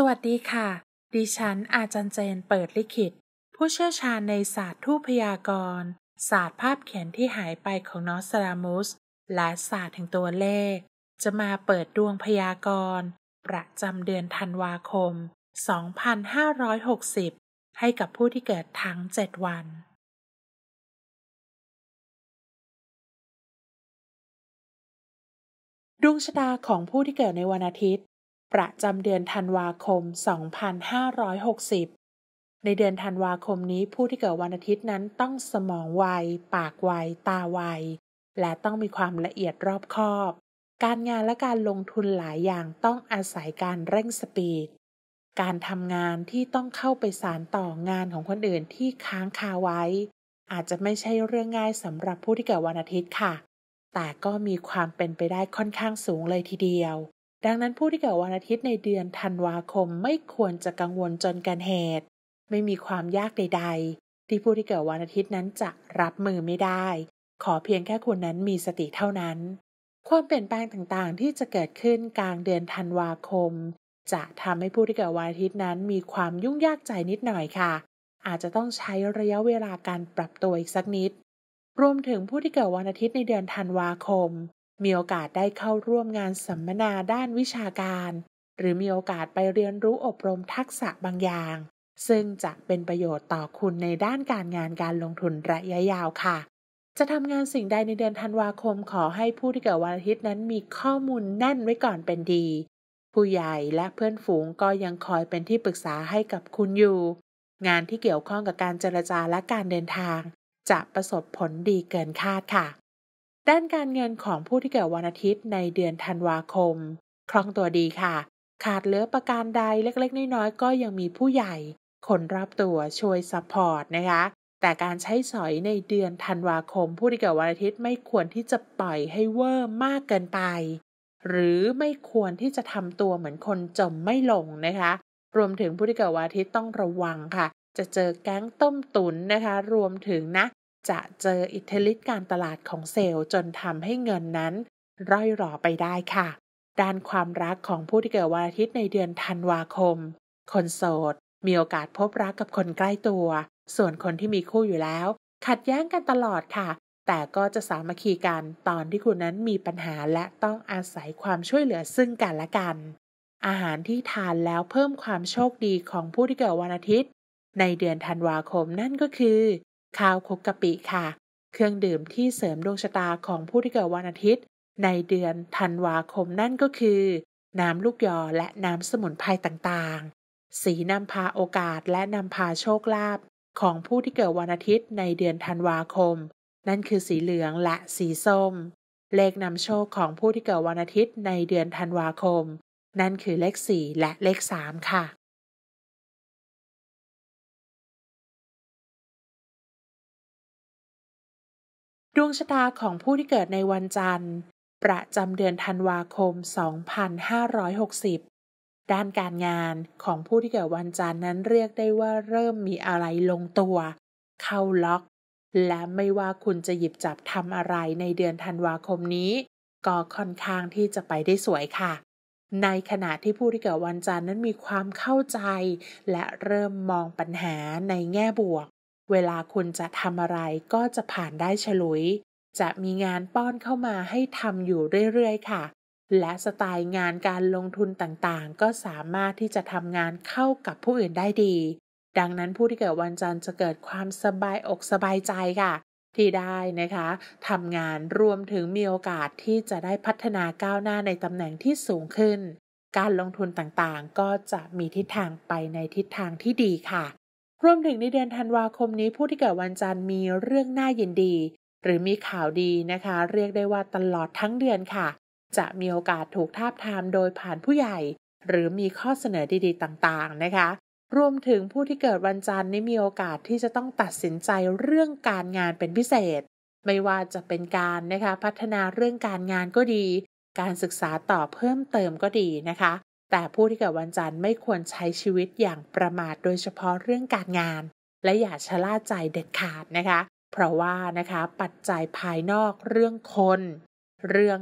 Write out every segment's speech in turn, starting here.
สวัสดีค่ะ ดิฉันอาจารย์เจนเปิดลิขิต ผู้เชี่ยวชาญในศาสตร์ทูพยากรณ์ศาสตร์ภาพเขียนที่หายไปของนอสตรามุส และศาสตร์แห่งตัวเลข จะมาเปิดดวงพยากรณ์ประจำเดือนธันวาคม 2560 ให้กับผู้ที่เกิดทั้ง 7 วัน ดวงชะตาของผู้ที่เกิดในวันอาทิตย์ ประจำเดือนธันวาคม 2560 ในเดือนธันวาคมนี้ผู้ที่เกิดวันอาทิตย์นั้นต้องสมองไว ปากไว ตาไว และต้องมีความละเอียดรอบคอบ การงานและการลงทุนหลายอย่างต้องอาศัยการเร่งสปีด การทำงานที่ต้องเข้าไปสารต่องานของคนอื่นที่ค้างคาไว้ อาจจะไม่ใช่เรื่องง่ายสำหรับผู้ที่เกิดวันอาทิตย์ค่ะ แต่ก็มีความเป็นไปได้ค่อนข้างสูงเลยทีเดียว ดังนั้นผู้ที่เกิดวันอาทิตย์ในเดือนธันวาคมไม่ควรจะกังวลจนกันเหตุ ไม่มีความยากใด ๆ ที่ผู้ที่เกิดวันอาทิตย์นั้นจะรับมือไม่ได้ ขอเพียงแค่คุณนั้นมีสติเท่านั้น ความเปลี่ยนแปลงต่างๆ ที่จะเกิดขึ้นกลางเดือนธันวาคม จะทำให้ผู้ที่เกิดวันอาทิตย์นั้นมีความยุ่งยากใจนิดหน่อยค่ะ อาจจะต้องใช้ระยะเวลาการปรับตัวอีกสักนิด รวมถึงผู้ที่เกิดวันอาทิตย์ในเดือนธันวาคม มีโอกาสได้เข้าร่วมงานสัมมนาด้านวิชาการ หรือมีโอกาสไปเรียนรู้อบรมทักษะบางอย่าง ซึ่งจะเป็นประโยชน์ต่อคุณในด้านการงานการลงทุนระยะยาวค่ะ จะทำงานสิ่งใดในเดือนธันวาคมขอให้ผู้ที่เกิดวันอาทิตย์นั้นมีข้อมูลแน่นไว้ก่อนเป็นดี ผู้ใหญ่และเพื่อนฝูงก็ยังคอยเป็นที่ปรึกษาให้กับคุณอยู่ งานที่เกี่ยวข้องกับการเจรจาและการเดินทาง จะประสบผลดีเกินคาดค่ะ ด้านการเงินของผู้ที่เกิดวันอาทิตย์ในเดือนธันวาคม คล่องตัวดีค่ะ ขาดเหลือประการใดเล็กๆ น้อยๆก็ยังมีผู้ใหญ่ คนรอบตัวช่วยซัพพอร์ตนะคะ แต่การใช้สอยในเดือนธันวาคม ผู้ที่เกิดวันอาทิตย์ไม่ควรที่จะปล่อยให้เวอร์มากเกินไป หรือไม่ควรที่จะทำตัวเหมือนคนจมไม่ลงนะคะ รวมถึงผู้ที่เกิดวันอาทิตย์ต้องระวังค่ะ จะเจอแก๊งต้มตุ๋นนะคะ รวมถึงนะ จะเจออิทธิฤทธิการตลาดของเซลล์จนทำให้เงินนั้น ร่อยหรอไปได้ค่ะ ด้านความรักของผู้ที่เกิดวันอาทิตย์ในเดือนธันวาคม คนโสด มีโอกาสพบรักกับคนใกล้ตัว ส่วนคนที่มีคู่อยู่แล้ว ขัดแย้งกันตลอดค่ะ แต่ก็จะสามัคคีกันตอนที่คุณนั้นมีปัญหาและต้องอาศัยความช่วยเหลือซึ่งกันและกัน อาหารที่ทานแล้วเพิ่มความโชคดีของผู้ที่เกิดวันอาทิตย์ ในเดือนธันวาคมนั่นก็คือ ข้าวคุกกะปิค่ะ เครื่องดื่มที่เสริมดวงชะตาของผู้ที่เกิดวันอาทิตย์ ในเดือนธันวาคมนั่นก็คือ น้ำลูกยอและน้ำสมุนไพรต่างๆ สีนำพาโอกาสและนำพาโชคลาภของผู้ที่เกิดวันอาทิตย์ในเดือนธันวาคม นั่นคือสีเหลืองและสีส้ม เลขนำโชคของผู้ที่เกิดวันอาทิตย์ในเดือนธันวาคม นั่นคือเลข 4 และเลข 3 ค่ะ ดวงชะตาของผู้ที่เกิดในวันจันทร์ ประจำเดือนธันวาคม 2560 ด้านการงานของผู้ที่เกิดวันจันทร์นั้นเรียกได้ว่าเริ่มมีอะไรลงตัว เข้าล็อก และไม่ว่าคุณจะหยิบจับทำอะไรในเดือนธันวาคมนี้ ก็ค่อนข้างที่จะไปได้สวยค่ะ ในขณะที่ผู้ที่เกิดวันจันทร์นั้นมีความเข้าใจ และเริ่มมองปัญหาในแง่บวก เวลาคุณจะทำอะไรก็จะผ่านได้ฉลุย จะมีงานป้อนเข้ามาให้ทำอยู่เรื่อยๆค่ะ และสไตล์งานการลงทุนต่างๆ ก็สามารถที่จะทำงานเข้ากับผู้อื่นได้ดี ดังนั้นผู้ที่เกิดวันจันทร์จะเกิดความสบายอกสบายใจค่ะ ที่ได้นะคะทำงานรวมถึงมีโอกาสที่จะได้พัฒนาก้าวหน้าในตำแหน่งที่สูงขึ้น การลงทุนต่างๆ ก็จะมีทิศทางไปในทิศทางที่ดีค่ะ รวมถึงในเดือนธันวาคมนี้ผู้ที่เกิดวันจันทร์มีเรื่องน่ายินดี หรือมีข่าวดีนะคะ เรียกได้ว่าตลอดทั้งเดือนค่ะ จะมีโอกาสถูกทาบทามโดยผ่านผู้ใหญ่ หรือมีข้อเสนอดีๆต่างๆนะคะ รวมถึงผู้ที่เกิดวันจันทร์นี้มีโอกาสที่จะต้องตัดสินใจเรื่องการงานเป็นพิเศษ ไม่ว่าจะเป็นการนะคะพัฒนาเรื่องการงานก็ดี การศึกษาต่อเพิ่มเติมก็ดีนะคะ แต่ผู้ที่เกิดวันจันทร์ไม่ควรใช้ชีวิตอย่างประมาทโดยเฉพาะเรื่องการงาน และอย่าชะล่าใจเด็ดขาดนะคะ เพราะว่านะคะปัจจัยภายนอกเรื่องคน เรื่อง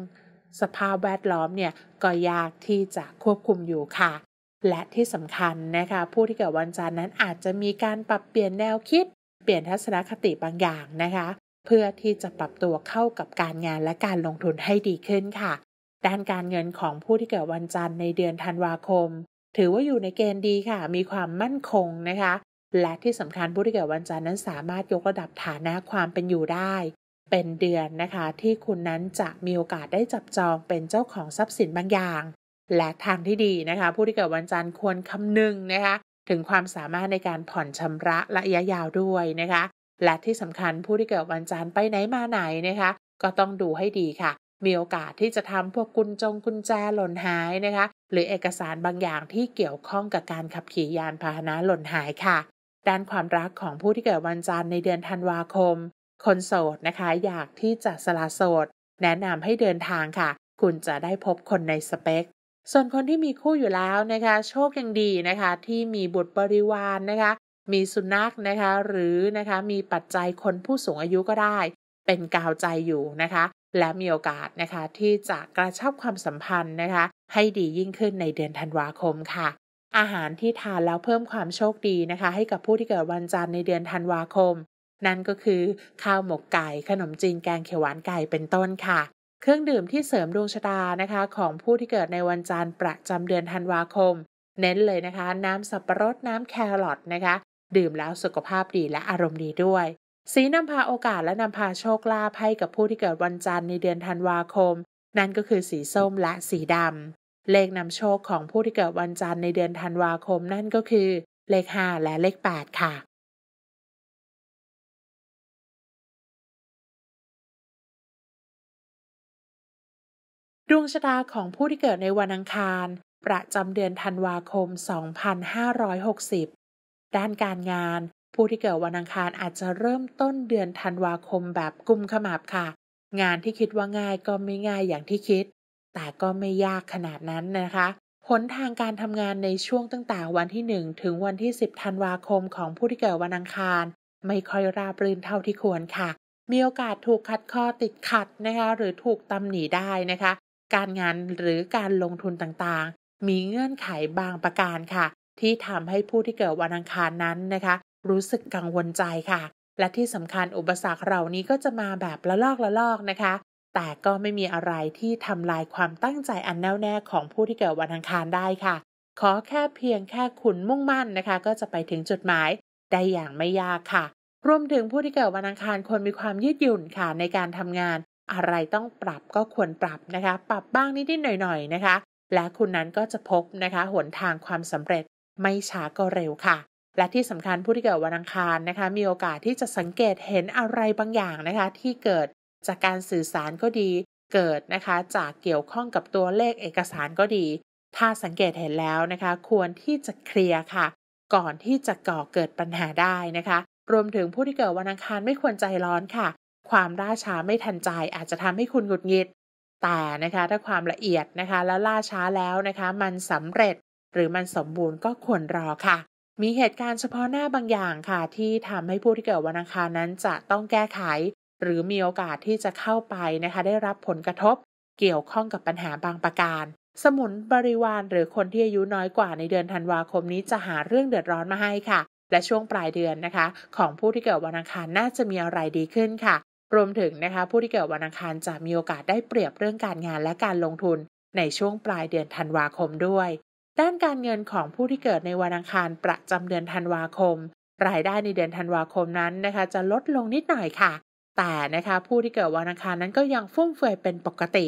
สภาพแวดล้อมเนี่ยก็ยากที่จะควบคุมอยู่ค่ะ และที่สำคัญนะคะ ผู้ที่เกิดวันจันทร์นั้นอาจจะมีการปรับเปลี่ยนแนวคิด เปลี่ยนทัศนคติบางอย่างนะคะ เพื่อที่จะปรับตัวเข้ากับการงานและการลงทุนให้ดีขึ้นค่ะ ด้านการเงินของผู้ที่เกิดวันจันทร์ในเดือนธันวาคม ถือว่าอยู่ในเกณฑ์ดีค่ะ มีความมั่นคงนะคะ และที่สำคัญผู้ที่เกิดวันจันทร์นั้นสามารถยกระดับฐานะความเป็นอยู่ได้ เป็นเดือนนะคะ ที่คุณนั้นจะมีโอกาสได้จับจองเป็นเจ้าของทรัพย์สินบางอย่าง และทางที่ดีนะคะ ผู้ที่เกิดวันจันทร์ควรคำนึงนะคะถึงความสามารถในการผ่อนชำระระยะยาวด้วยนะคะ และที่สำคัญผู้ที่เกิดวันจันทร์ไปไหนมาไหนนะคะ ก็ต้องดูให้ดีค่ะ มีโอกาสที่จะทำพวกกุญจงกุญแจหล่นหายนะคะ หรือเอกสารบางอย่างที่เกี่ยวข้องกับการขับขี่ยานพาหนะหล่นหายค่ะ ด้านความรักของผู้ที่เกิดวันจันทร์ในเดือนธันวาคม คนโสดนะคะ อยากที่จะสละโสด แนะนำให้เดินทางค่ะ คุณจะได้พบคนในสเปค ส่วนคนที่มีคู่อยู่แล้วนะคะ โชคยังดีนะคะ ที่มีบุตรบริวารนนะคะ มีสุนัขนะคะ หรือนะคะมีปัจจัยคนผู้สูงอายุก็ได้ เป็นกาวใจอยู่นะคะ และมีโอกาสนะคะ ที่จะกระชับความสัมพันธ์นะคะ ให้ดียิ่งขึ้นในเดือนธันวาคมค่ะ อาหารที่ทานแล้วเพิ่มความโชคดีนะคะ ให้กับผู้ที่เกิดวันจันทร์ในเดือนธันวาคม นั่นก็คือข้าวหมกไก่ขนมจีนแกงเขียวหวานไก่เป็นต้นค่ะ เครื่องดื่มที่เสริมดวงชะตานะคะ ของผู้ที่เกิดในวันจันทร์ประจำเดือนธันวาคม เน้นเลยนะคะ น้ำสับปะรดน้ำแครอทนะคะ ดื่มแล้วสุขภาพดีและอารมณ์ดีด้วย สีนำพาโอกาสและนำพาโชคลาภให้กับผู้ที่เกิดวันจันทร์ในเดือนธันวาคม นั่นก็คือสีส้มและสีดำเลขนำโชคของผู้ที่เกิดวันจันทร์ในเดือนธันวาคมนั่นก็คือ เลข 5 และเลข 8 ค่ะดวงชะตาของผู้ที่เกิดในวันอังคาร ประจำเดือนธันวาคม 2560 ด้านการงาน ผู้ที่เกิดวันอังคารอาจจะเริ่มต้นเดือนธันวาคมแบบกุมขมับค่ะ งานที่คิดว่าง่ายก็ไม่ง่ายอย่างที่คิด แต่ก็ไม่ยากขนาดนั้นนะคะผลทางการทำงานในช่วงตั้งแต่วันที่ 1 ถึงวันที่ 10 ธันวาคมของผู้ที่เกิดวันอังคาร ไม่ค่อยราบรื่นเท่าที่ควรค่ะ มีโอกาสถูกขัดข้อติดขัดนะคะ หรือถูกตำหนิได้นะคะ การงานหรือการลงทุนต่างๆ มีเงื่อนไขบางประการค่ะ ที่ทำให้ผู้ที่เกิดวันอังคารนั้นนะคะ รู้สึกกังวลใจค่ะ และที่สำคัญอุปสรรคเหล่านี้ก็จะมาแบบละลอกละลอกนะคะ แต่ก็ไม่มีอะไรที่ทำลายความตั้งใจอันแน่วแน่ของผู้ที่เกิดวันอังคารได้ค่ะ ขอแค่เพียงแค่คุณมุ่งมั่นนะคะ ก็จะไปถึงจุดหมายได้อย่างไม่ยากค่ะ รวมถึงผู้ที่เกิดวันอังคารควรมีความยืดหยุ่นค่ะในการทำงาน อะไรต้องปรับก็ควรปรับนะคะ ปรับบ้างนิดๆหน่อยๆนะคะ และคุณนั้นก็จะพบนะคะหนทางความสำเร็จไม่ช้าก็เร็วค่ะ และที่สำคัญผู้ที่เกิดวันอังคารนะคะ มีโอกาสที่จะสังเกตเห็นอะไรบางอย่างนะคะ ที่เกิดจากการสื่อสารก็ดีเกิดนะคะ จากเกี่ยวข้องกับตัวเลขเอกสารก็ดี ถ้าสังเกตเห็นแล้วนะคะ ควรที่จะเคลียร์ค่ะ ก่อนที่จะก่อเกิดปัญหาได้นะคะ รวมถึงผู้ที่เกิดวันอังคารไม่ควรใจร้อนค่ะ ความล่าช้าไม่ทันใจอาจจะทำให้คุณหงุดหงิด แต่นะคะถ้าความละเอียดนะคะ แล้วล่าช้าแล้วนะคะ มันสำเร็จหรือมันสมบูรณ์ก็ควรรอค่ะ มีเหตุการณ์เฉพาะหน้าบางอย่างค่ะ ที่ทำให้ผู้ที่เกิดวันอังคารนั้นจะต้องแก้ไข หรือมีโอกาสที่จะเข้าไปนะคะ ได้รับผลกระทบ เกี่ยวข้องกับปัญหาบางประการ สมุนบริวารหรือคนที่อายุน้อยกว่าในเดือนธันวาคมนี้จะหาเรื่องเดือดร้อนมาให้ค่ะ และช่วงปลายเดือนนะคะ ของผู้ที่เกิดวันอังคารน่าจะมีอะไรดีขึ้นค่ะ รวมถึงนะคะ ผู้ที่เกิดวันอังคารจะมีโอกาสได้เปรียบเรื่องการงานและการลงทุน ในช่วงปลายเดือนธันวาคมด้วย ด้านการเงินของผู้ที่เกิดในวันอังคารประจำเดือนธันวาคม รายได้ในเดือนธันวาคมนั้นนะคะ จะลดลงนิดหน่อยค่ะ แต่นะคะผู้ที่เกิดวันอังคารนั้นก็ยังฟุ่มเฟือยเป็นปกติ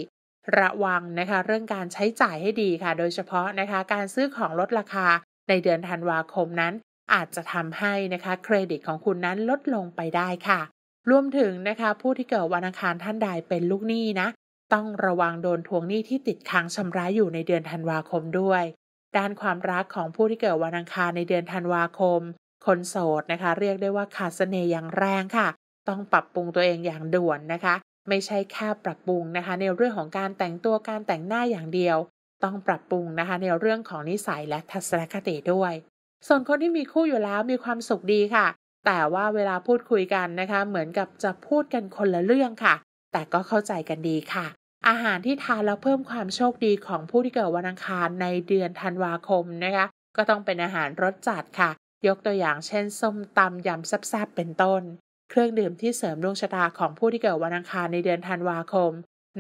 ระวังนะคะเรื่องการใช้จ่ายให้ดีค่ะ โดยเฉพาะนะคะการซื้อของลดราคาในเดือนธันวาคมนั้น อาจจะทำให้นะคะเครดิตของคุณนั้นลดลงไปได้ค่ะ รวมถึงนะคะผู้ที่เกิดวันอังคารท่านใดเป็นลูกหนี้นะต้องระวังโดนทวงหนี้ที่ติดค้างชำระอยู่ในเดือนธันวาคมด้วย ด้านความรักของผู้ที่เกิดวันอังคารในเดือนธันวาคม คนโสดนะคะ เรียกได้ว่าขาดเสน่ห์อย่างแรงค่ะ ต้องปรับปรุงตัวเองอย่างด่วนนะคะ ไม่ใช่แค่ปรับปรุงนะคะ ในเรื่องของการแต่งตัวการแต่งหน้าอย่างเดียว ต้องปรับปรุงนะคะ ในเรื่องของนิสัยและทัศนคติด้วย ส่วนคนที่มีคู่อยู่แล้วมีความสุขดีค่ะ แต่ว่าเวลาพูดคุยกันนะคะ เหมือนกับจะพูดกันคนละเรื่องค่ะ แต่ก็เข้าใจกันดีค่ะ อาหารที่ทานแล้วเพิ่มความโชคดีของผู้ที่เกิดวันอังคารในเดือนธันวาคมนะคะ ก็ต้องเป็นอาหารรสจัดค่ะ ยกตัวอย่างเช่น ส้มตำยำแซ่บๆเป็นต้น เครื่องดื่มที่เสริมดวงชะตาของผู้ที่เกิดวันอังคารในเดือนธันวาคม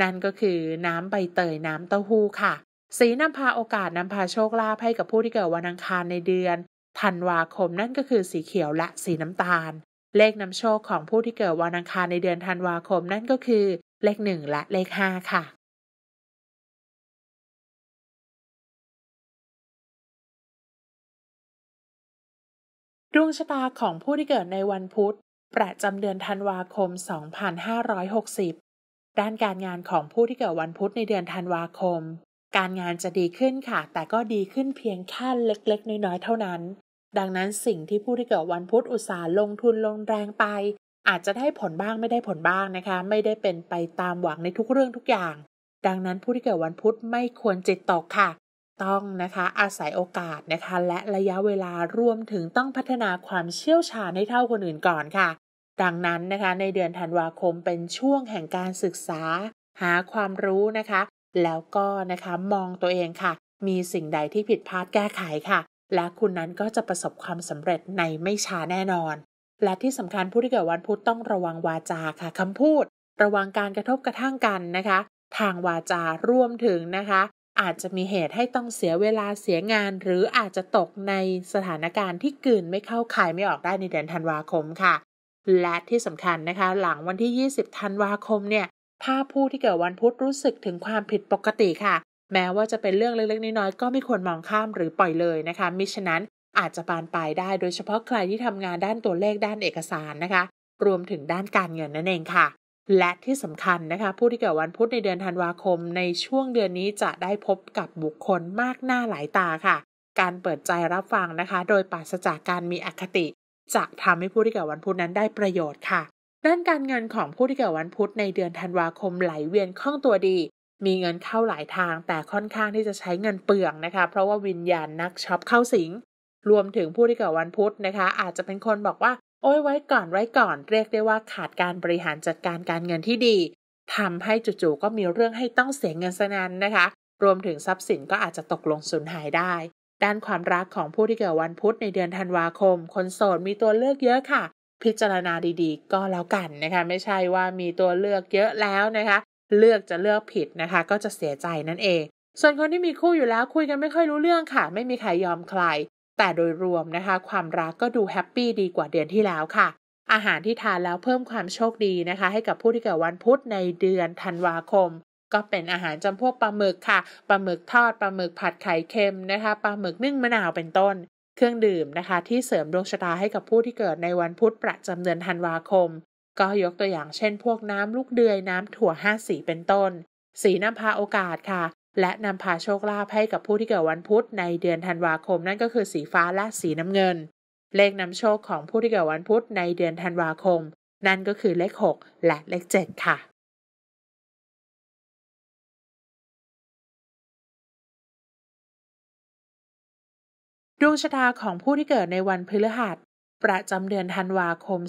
นั่นก็คือน้ำใบเตยน้ำเต้าหู้ค่ะ สีนำพาโอกาสนำพาโชคลาภให้กับผู้ที่เกิดวันอังคารในเดือนธันวาคมนั่นก็คือสีเขียวและสีน้ำตาล เลขนำโชคของผู้ที่เกิดวันอังคารในเดือนธันวาคมนั่นก็คือ เลขหนึ่งและเลขห้าค่ะดวงชะตาของผู้ที่เกิดในวันพุธ ประจำเดือนธันวาคม 2560 ด้านการงานของผู้ที่เกิดวันพุธในเดือนธันวาคม การงานจะดีขึ้นค่ะ แต่ก็ดีขึ้นเพียงแค่เล็กๆ น้อยๆ เท่านั้น ดังนั้นสิ่งที่ผู้ที่เกิดวันพุธอุตสาห์ลงทุนลงแรงไป อาจจะได้ผลบ้างไม่ได้ผลบ้างนะคะ ไม่ได้เป็นไปตามหวังในทุกเรื่องทุกอย่าง ดังนั้นผู้ที่เกิดวันพุธไม่ควรจิตตกค่ะ ต้องนะคะอาศัยโอกาสนะคะ และระยะเวลารวมถึงต้องพัฒนาความเชี่ยวชาญให้เท่าคนอื่นก่อนค่ะ ดังนั้นนะคะในเดือนธันวาคมเป็นช่วงแห่งการศึกษา หาความรู้นะคะ แล้วก็นะคะมองตัวเองค่ะ มีสิ่งใดที่ผิดพลาดแก้ไขค่ะ และคุณนั้นก็จะประสบความสำเร็จในไม่ช้าแน่นอน และที่สำคัญผู้ที่เกิดวันพุธต้องระวังวาจาค่ะคำพูด ระวังการกระทบกระทั่งกันนะคะ ทางวาจารวมถึงนะคะ อาจจะมีเหตุให้ต้องเสียเวลาเสียงาน หรืออาจจะตกในสถานการณ์ที่กืนไม่เข้าคายไม่ออกได้ในเดือนธันวาคมค่ะ และที่สำคัญนะคะ หลังวันที่ 20 ธันวาคมเนี่ยถ้าผู้ที่เกิดวันพุธรู้สึกถึงความผิดปกติค่ะ แม้ว่าจะเป็นเรื่องเล็กๆน้อยๆก็ไม่ควรมองข้ามหรือปล่อยเลยนะคะ มิฉะนั้น อาจจะบานปลายได้ โดยเฉพาะใครที่ทำงานด้านตัวเลขด้านเอกสารนะคะ รวมถึงด้านการเงินนั่นเองค่ะ และที่สำคัญนะคะ ผู้ที่เกิดวันพุธในเดือนธันวาคม ในช่วงเดือนนี้จะได้พบกับบุคคลมากหน้าหลายตาค่ะ การเปิดใจรับฟังนะคะ โดยปราศจากการมีอคติ จะทำให้ผู้ที่เกิดวันพุธนั้นได้ประโยชน์ค่ะด้านการเงินของผู้ที่เกิดวันพุธในเดือนธันวาคมไหลเวียนคล่องตัวดี มีเงินเข้าหลายทางแต่ค่อนข้างที่จะใช้เงินเปลืองนะคะ เพราะว่าวิญญาณนักช็อปเข้าสิง รวมถึงผู้ที่เกิดวันพุธนะคะ อาจจะเป็นคนบอกว่า โอ้ยไว้ก่อนไว้ก่อน เรียกได้ว่าขาดการบริหารจัดการการเงินที่ดีทำให้จู่ๆก็มีเรื่องให้ต้องเสียเงินสนันนะคะ รวมถึงทรัพย์สินก็อาจจะตกลงสูญหายได้ ด้านความรักของผู้ที่เกิดวันพุธในเดือนธันวาคม คนโสดมีตัวเลือกเยอะค่ะ พิจารณาดีๆ ก็แล้วกันนะคะ ไม่ใช่ว่ามีตัวเลือกเยอะแล้วนะคะ เลือกจะเลือกผิดนะคะ ก็จะเสียใจนั่นเอง ส่วนคนที่มีคู่อยู่แล้วคุยกันไม่ค่อยรู้เรื่องค่ะ ไม่มีใครยอมใคร แต่โดยรวมนะคะ ความรักก็ดูแฮปปี้ดีกว่าเดือนที่แล้วค่ะ อาหารที่ทานแล้วเพิ่มความโชคดีนะคะ ให้กับผู้ที่เกิดวันพุธในเดือนธันวาคม ก็เป็นอาหารจำพวกปลาหมึกค่ะปลาหมึกทอดปลาหมึกผัดไข่เค็มนะคะปลาหมึกนึ่งมะนาวเป็นต้น เครื่องดื่มนะคะ ที่เสริมดวงชะตาให้กับผู้ที่เกิดในวันพุธประจำเดือนธันวาคม ก็ยกตัวอย่างเช่น พวกน้ำลูกเดือยน้ำถั่วห้าสีเป็นต้น สีน้ำพาโอกาสค่ะ และนำพาโชคลาภให้กับผู้ที่เกิดวันพุธในเดือนธันวาคม นั่นก็คือสีฟ้าและสีน้ำเงิน เลขนำโชคของผู้ที่เกิดวันพุธในเดือนธันวาคม นั่นก็คือเลข 6 และเลข 7 ค่ะดวงชะตาของผู้ที่เกิดในวันพฤหัส ประจำเดือนธันวาคม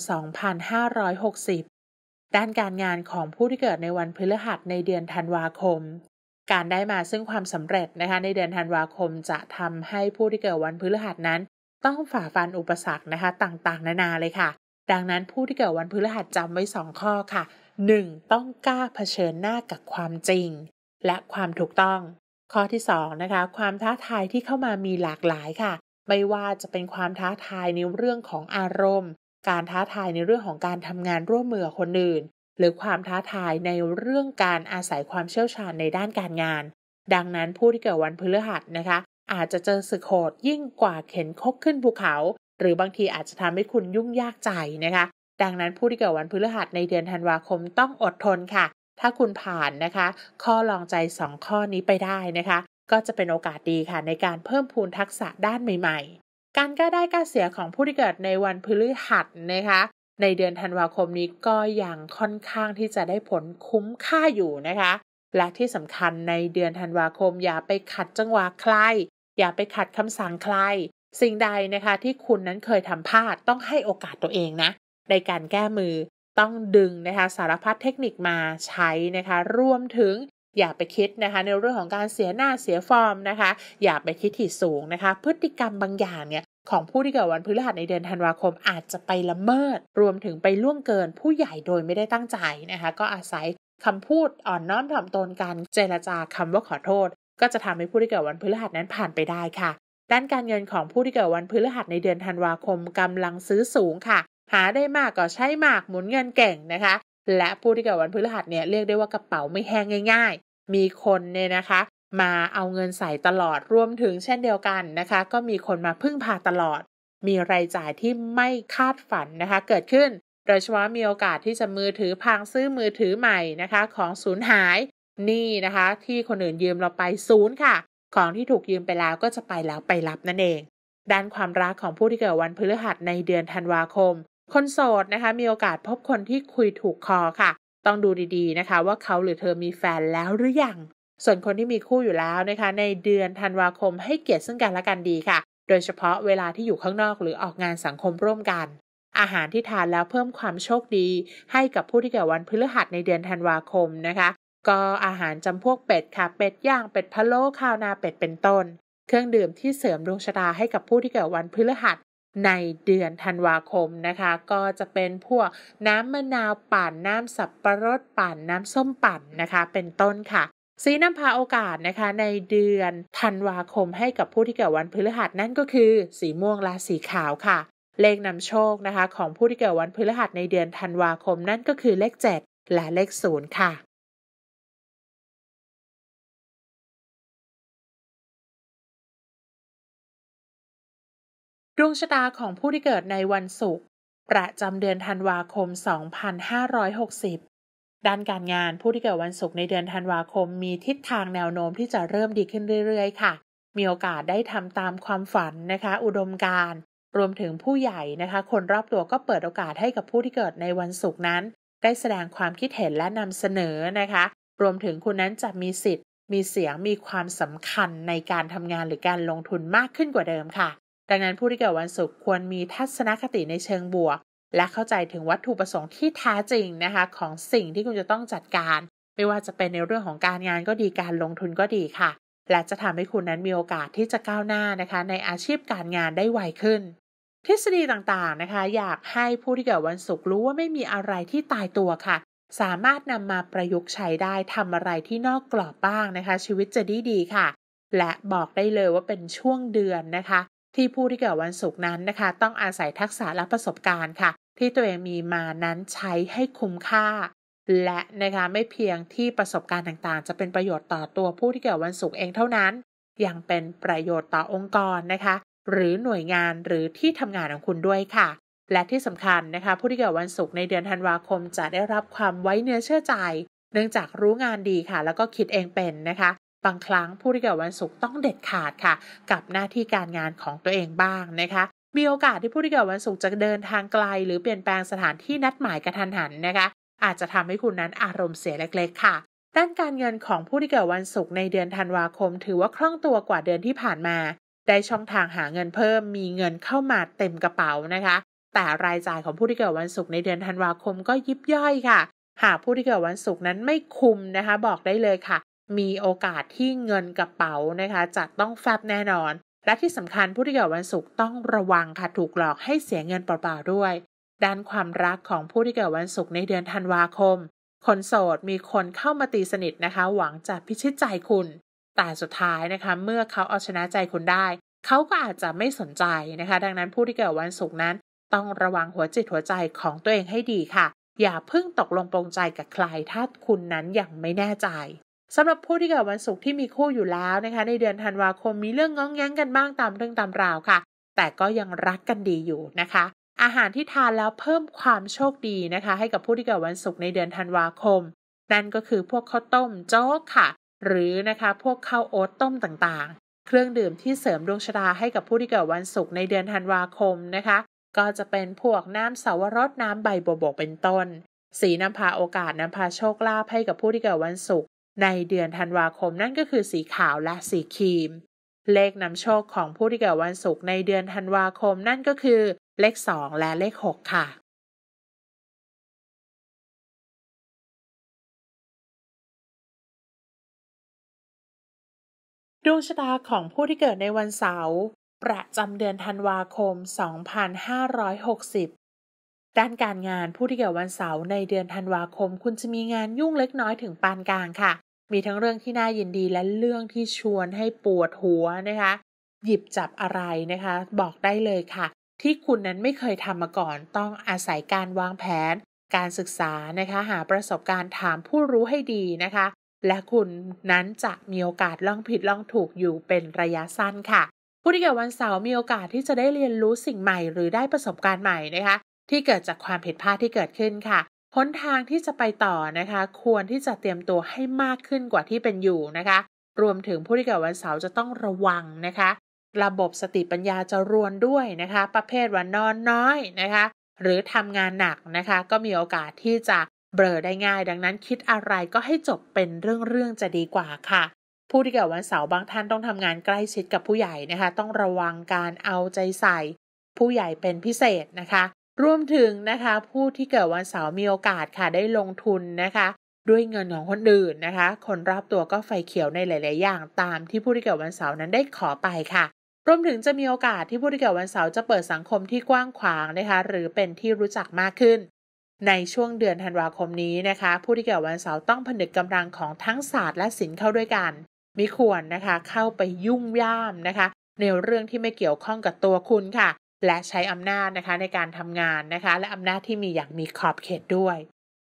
2560 ด้านการงานของผู้ที่เกิดในวันพฤหัสในเดือนธันวาคม การได้มาซึ่งความสำเร็จนะคะในเดือนธันวาคมจะทำให้ผู้ที่เกิดวันพฤหัสนั้น ต้องฝ่าฟันอุปสรรคนะคะต่างๆ นานาเลยค่ะ ดังนั้นผู้ที่เกิดวันพฤหัสจำไว้ 2 ข้อค่ะ 1. ต้องกล้าเผชิญหน้ากับความจริง และความถูกต้อง ข้อที่2นะคะความท้าทายที่เข้ามามีหลากหลายค่ะ ไม่ว่าจะเป็นความท้าทายในเรื่องของอารมณ์ การท้าทายในเรื่องของการทำงานร่วมมือกับคนอื่น หรือความท้าทายในเรื่องการอาศัยความเชี่ยวชาญในด้านการงาน ดังนั้นผู้ที่เกิดวันพฤหัสนะคะ อาจจะเจอสึกโหดยิ่งกว่าเข็นคกขึ้นภูเขา หรือบางทีอาจจะทำให้คุณยุ่งยากใจนะคะ ดังนั้นผู้ที่เกิดวันพฤหัสในเดือนธันวาคมต้องอดทนค่ะ ถ้าคุณผ่านนะคะ ข้อลองใจ 2 ข้อนี้ไปได้นะคะ ก็จะเป็นโอกาสดีค่ะ ในการเพิ่มพูนทักษะด้านใหม่ ๆ การกล้าได้กล้าเสียของผู้ที่เกิดในวันพฤหัสนะคะ ในเดือนธันวาคมนี้ก็ยังค่อนข้างที่จะได้ผลคุ้มค่าอยู่นะคะ และที่สำคัญในเดือนธันวาคมอย่าไปขัดจังหวะใคร อย่าไปขัดคำสั่งใคร สิ่งใดนะคะที่คุณนั้นเคยทำพลาดต้องให้โอกาสตัวเองนะ ในการแก้มือต้องดึงนะคะสารพัดเทคนิคมาใช้นะคะรวมถึงอย่าไปคิดนะคะในเรื่องของการเสียหน้าเสียฟอร์มนะคะ อย่าไปคิดถี่สูงนะคะ พฤติกรรมบางอย่างเนี่ย ของผู้ที่เกิดวันพฤหัสในเดือนธันวาคมอาจจะไปละเมิด รวมถึงไปล่วงเกินผู้ใหญ่โดยไม่ได้ตั้งใจนะคะ ก็อาศัยคำพูดอ่อนน้อมถ่อมตนการเจรจาคำว่าขอโทษ ก็จะทำให้ผู้ที่เกิดวันพฤหัสนั้นผ่านไปได้ค่ะ ด้านการเงินของผู้ที่เกิดวันพฤหัสในเดือนธันวาคมกำลังซื้อสูงค่ะ หาได้มากก็ใช้มากหมุนเงินเก่งนะคะ และผู้ที่เกิดวันพฤหัสเนี่ยเรียกได้ว่ากระเป๋าไม่แห้งง่าย ๆ มีคนเนี่ยนะคะ มาเอาเงินใส่ตลอดรวมถึงเช่นเดียวกันนะคะ ก็มีคนมาพึ่งพาตลอด มีรายจ่ายที่ไม่คาดฝันนะคะ เกิดขึ้นโดยเฉพาะมีโอกาสที่จะมือถือพังซื้อมือถือใหม่นะคะ ของสูญหายนี่นะคะ ที่คนอื่นยืมเราไปศูนย์ค่ะ ของที่ถูกยืมไปแล้วก็จะไปแล้วไปรับนั่นเอง ด้านความรักของผู้ที่เกิดวันพฤหัสในเดือนธันวาคม คนโสดนะคะ มีโอกาสพบคนที่คุยถูกคอค่ะ ต้องดูดีๆนะคะ ว่าเขาหรือเธอมีแฟนแล้วหรือยัง ส่วนคนที่มีคู่อยู่แล้วนะคะ ในเดือนธันวาคมให้เกียรติซึ่งกันและกันดีค่ะ โดยเฉพาะเวลาที่อยู่ข้างนอกหรือออกงานสังคมร่วมกัน อาหารที่ทานแล้วเพิ่มความโชคดี ให้กับผู้ที่เกิดวันพฤหัสในเดือนธันวาคมนะคะ ก็อาหารจำพวกเป็ดค่ะ เป็ดย่างเป็ดพะโล้ข้าวนาเป็ดเป็นต้น เครื่องดื่มที่เสริมดวงชะตาให้กับผู้ที่เกิดวันพฤหัสในเดือนธันวาคมนะคะ ก็จะเป็นพวกน้ำมะนาวปั่นน้ำสับปะรดปั่นน้ำส้มปั่นนะคะ เป็นต้นค่ะ สีนำพาโอกาสนะคะในเดือนธันวาคมให้กับผู้ที่เกิดวันพฤหัสนั่นก็คือ สีม่วงและสีขาวค่ะ เลขนำโชคนะคะ ของผู้ที่เกิดวันพฤหัสในเดือนธันวาคมนั่นก็คือเลข 7 และเลข 0 ค่ะดวงชะตาของผู้ที่เกิดในวันศุกร์ประจำเดือนธันวาคม 2560 ด้านการงานผู้ที่เกิดวันศุกร์ในเดือนธันวาคม มีทิศทางแนวโน้มที่จะเริ่มดีขึ้นเรื่อยๆ ค่ะ มีโอกาสได้ทำตามความฝันนะคะ อุดมการรวมถึงผู้ใหญ่นะคะ คนรอบตัวก็เปิดโอกาสให้กับผู้ที่เกิดในวันศุกร์นั้น ได้แสดงความคิดเห็นและนำเสนอนะคะ รวมถึงคุณนั้นจะมีสิทธิ์ มีเสียงมีความสำคัญในการทำงานหรือการลงทุนมากขึ้นกว่าเดิมค่ะ ดังนั้นผู้ที่เกิดวันศุกร์ควรมีทัศนคติในเชิงบวก และเข้าใจถึงวัตถุประสงค์ที่แท้จริงนะคะ ของสิ่งที่คุณจะต้องจัดการ ไม่ว่าจะเป็นในเรื่องของการงานก็ดีการลงทุนก็ดีค่ะ และจะทำให้คุณนั้นมีโอกาสที่จะก้าวหน้านะคะ ในอาชีพการงานได้ไวขึ้น ทฤษฎีต่างๆนะคะ อยากให้ผู้ที่เกิดวันศุกร์รู้ว่าไม่มีอะไรที่ตายตัวค่ะ สามารถนำมาประยุกต์ใช้ได้ทำอะไรที่นอกกรอบบ้างนะคะ ชีวิตจะดีดีค่ะ และบอกได้เลยว่าเป็นช่วงเดือนนะคะ ที่ผู้ที่เกิดวันศุกร์นั้นนะคะ ต้องอาศัยทักษะและประสบการณ์ค่ะ ที่ตัวเองมีมานั้นใช้ให้คุ้มค่า และนะคะไม่เพียงที่ประสบการณ์ต่างๆ จะเป็นประโยชน์ต่อตัวผู้ที่เกิดวันศุกร์เองเท่านั้น ยังเป็นประโยชน์ต่อองค์กรนะคะ หรือหน่วยงานหรือที่ทำงานของคุณด้วยค่ะ และที่สำคัญนะคะ ผู้ที่เกิดวันศุกร์ในเดือนธันวาคมจะได้รับความไว้เนื้อเชื่อใจ เนื่องจากรู้งานดีค่ะ แล้วก็คิดเองเป็นนะคะ บางครั้งผู้ที่เกิดวันศุกร์ต้องเด็ดขาดค่ะ กับหน้าที่การงานของตัวเองบ้างนะคะมีโอกาสที่ผู้ที่เกิดวันศุกร์จะเดินทางไกล หรือเปลี่ยนแปลงสถานที่นัดหมายกระทันหันนะคะ อาจจะทำให้คุณนั้นอารมณ์เสียเล็กๆ ค่ะ ด้านการเงินของผู้ที่เกิดวันศุกร์ในเดือนธันวาคม ถือว่าคล่องตัวกว่าเดือนที่ผ่านมา ได้ช่องทางหาเงินเพิ่ม มีเงินเข้ามาเต็มกระเป๋านะคะ แต่รายจ่ายของผู้ที่เกิดวันศุกร์ในเดือนธันวาคมก็ยิบย่อยค่ะ หากผู้ที่เกิดวันศุกร์นั้นไม่คุมนะคะ บอกได้เลยค่ะ มีโอกาสที่เงินกระเป๋านะคะจะต้องแฟบแน่นอน และที่สำคัญผู้ที่เกิดวันศุกร์ต้องระวังค่ะถูกหลอกให้เสียเงินเปล่าๆด้วย ด้านความรักของผู้ที่เกิดวันศุกร์ในเดือนธันวาคม คนโสดมีคนเข้ามาตีสนิทนะคะ หวังจะพิชิตใจคุณ แต่สุดท้ายนะคะ เมื่อเขาเอาชนะใจคุณได้ เขาก็อาจจะไม่สนใจนะคะ ดังนั้นผู้ที่เกิดวันศุกร์นั้น ต้องระวังหัวจิตหัวใจของตัวเองให้ดีค่ะ อย่าเพิ่งตกลงปรงใจกับใครถ้าคุณนั้นยังไม่แน่ใจ สำหรับผู้ที่เกิดวันศุกร์ที่มีคู่อยู่แล้วนะคะ ในเดือนธันวาคมมีเรื่องง้องแง้งกันบ้างตามเรื่องตามราวค่ะ แต่ก็ยังรักกันดีอยู่นะคะ อาหารที่ทานแล้วเพิ่มความโชคดีนะคะ ให้กับผู้ที่เกิดวันศุกร์ในเดือนธันวาคม นั่นก็คือพวกข้าวต้มโจ๊กค่ะ หรือนะคะพวกข้าวโอ๊ตต้มต่างเครื่องดื่มที่เสริมดวงชะตาให้กับผู้ที่เกิดวันศุกร์ในเดือนธันวาคมนะคะ ก็จะเป็นพวกน้ำสาวรสน้ำใบโบกเป็นต้น สีนำพาโอกาสนำพาโชคลาภให้กับผู้ที่เกิดวันศุกร์ ในเดือนธันวาคมนั่นก็คือสีขาวและสีครีม เลขนำโชคของผู้ที่เกิดวันศุกร์ในเดือนธันวาคมนั่นก็คือ เลข 2 และเลข 6 ค่ะ ดวงชะตาของผู้ที่เกิดในวันเสาร์ประจำเดือนธันวาคม 2560ด้านการงานผู้ที่เกิดวันเสาร์ในเดือนธันวาคม คุณจะมีงานยุ่งเล็กน้อยถึงปานกลางค่ะ มีทั้งเรื่องที่น่ายินดีและเรื่องที่ชวนให้ปวดหัวนะคะ หยิบจับอะไรนะคะ บอกได้เลยค่ะ ที่คุณนั้นไม่เคยทำมาก่อน ต้องอาศัยการวางแผน การศึกษานะคะ หาประสบการณ์ถามผู้รู้ให้ดีนะคะ และคุณนั้นจะมีโอกาสลองผิดลองถูกอยู่เป็นระยะสั้นค่ะ ผู้ที่เกิดวันเสาร์มีโอกาสที่จะได้เรียนรู้สิ่งใหม่ หรือได้ประสบการณ์ใหม่นะคะ ที่เกิดจากความผิดพลาดที่เกิดขึ้นค่ะ หนทางที่จะไปต่อนะคะ ควรที่จะเตรียมตัวให้มากขึ้นกว่าที่เป็นอยู่นะคะ รวมถึงผู้ที่เกิดวันเสาร์จะต้องระวังนะคะ ระบบสติปัญญาจะรวนด้วยนะคะ ประเภทวันนอนน้อยนะคะ หรือทำงานหนักนะคะ ก็มีโอกาสที่จะเบลอได้ง่าย ดังนั้นคิดอะไรก็ให้จบเป็นเรื่องๆจะดีกว่าค่ะ ผู้ที่เกิดวันเสาร์บางท่านต้องทำงานใกล้ชิดกับผู้ใหญ่นะคะ ต้องระวังการเอาใจใส่ ผู้ใหญ่เป็นพิเศษนะคะ รวมถึงนะคะผู้ที่เกิดวันเสาร์มีโอกาสค่ะได้ลงทุนนะคะ ด้วยเงินของคนอื่นนะคะ คนรอบตัวก็ไฟเขียวในหลาย ๆ อย่างตามที่ผู้ที่เกิดวันเสาร์นั้นได้ขอไปค่ะ รวมถึงจะมีโอกาสที่ผู้ที่เกิดวันเสาร์จะเปิดสังคมที่กว้างขวางนะคะ หรือเป็นที่รู้จักมากขึ้น ในช่วงเดือนธันวาคมนี้นะคะ ผู้ที่เกิดวันเสาร์ต้องผนึกกำลังของทั้งศาสตร์และศิลป์เข้าด้วยกันมิควรนะคะเข้าไปยุ่งย่ามนะคะ ในเรื่องที่ไม่เกี่ยวข้องกับตัวคุณค่ะ และใช้อำนาจนะคะในการทำงานนะคะ และอำนาจที่มีอย่างมีขอบเขตด้วย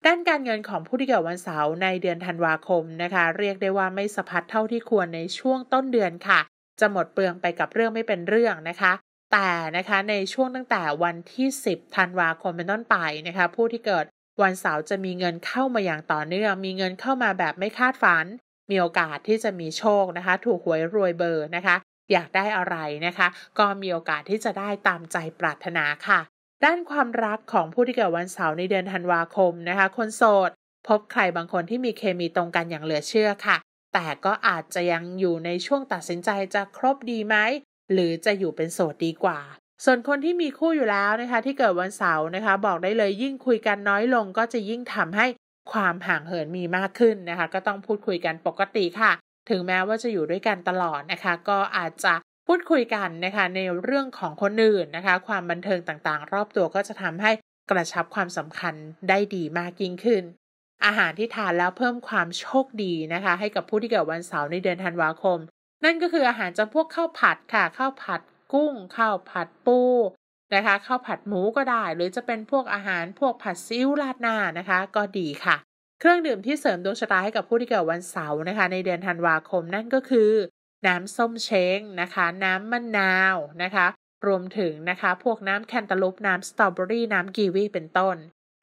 ด้านการเงินของผู้ที่เกิดวันเสาร์ในเดือนธันวาคมนะคะ เรียกได้ว่าไม่สะพัดเท่าที่ควรในช่วงต้นเดือนค่ะ จะหมดเปลืองไปกับเรื่องไม่เป็นเรื่องนะคะ แต่นะคะในช่วงตั้งแต่วันที่ 10ธันวาคมเป็นต้นไปนะคะ ผู้ที่เกิดวันเสาร์จะมีเงินเข้ามาอย่างต่อเนื่อง มีเงินเข้ามาแบบไม่คาดฝัน มีโอกาสที่จะมีโชคนะคะ ถูกหวยรวยเบอร์นะคะ อยากได้อะไรนะคะ ก็มีโอกาสที่จะได้ตามใจปรารถนาค่ะ ด้านความรักของผู้ที่เกิดวันเสาร์ในเดือนธันวาคมนะคะ คนโสด พบใครบางคนที่มีเคมีตรงกันอย่างเหลือเชื่อค่ะ แต่ก็อาจจะยังอยู่ในช่วงตัดสินใจจะครบดีไหมหรือจะอยู่เป็นโสดดีกว่า ส่วนคนที่มีคู่อยู่แล้วนะคะ ที่เกิดวันเสาร์นะคะ บอกได้เลยยิ่งคุยกันน้อยลง ก็จะยิ่งทำให้ความห่างเหินมีมากขึ้นนะคะ ก็ต้องพูดคุยกันปกติค่ะ ถึงแม้ว่าจะอยู่ด้วยกันตลอดนะคะ ก็อาจจะพูดคุยกันนะคะในเรื่องของคนอื่นนะคะ ความบันเทิงต่างๆ รอบตัวก็จะทำให้กระชับความสำคัญได้ดีมากยิ่งขึ้น อาหารที่ทานแล้วเพิ่มความโชคดีนะคะ ให้กับผู้ที่เกิดวันเสาร์ในเดือนธันวาคม นั่นก็คืออาหารจำพวกข้าวผัดค่ะข้าวผัดกุ้งข้าวผัดปูนะคะข้าวผัดหมูก็ได้ หรือจะเป็นพวกอาหารพวกผัดซิ้วราดหน้านะคะ ก็ดีค่ะ เครื่องดื่มที่เสริมดวงชะตาให้กับผู้ที่เกิดวันเสาร์นะคะ ในเดือนธันวาคมนั่นก็คือ น้ำส้มเช้งนะคะ น้ำมะนาวนะคะ รวมถึงนะคะ พวกน้ำแคนตาลูปน้ำสตรอเบอรี่น้ำกีวีเป็นต้น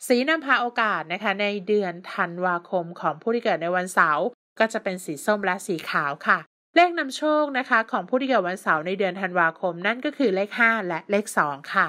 สีนำพาโอกาสนะคะ ในเดือนธันวาคมของผู้ที่เกิดในวันเสาร์ก็จะเป็นสีส้มและสีขาวค่ะ เลขนำโชคนะคะ ของผู้ที่เกิดวันเสาร์ในเดือนธันวาคมนั่นก็คือเลข 5 และเลข 2 ค่ะ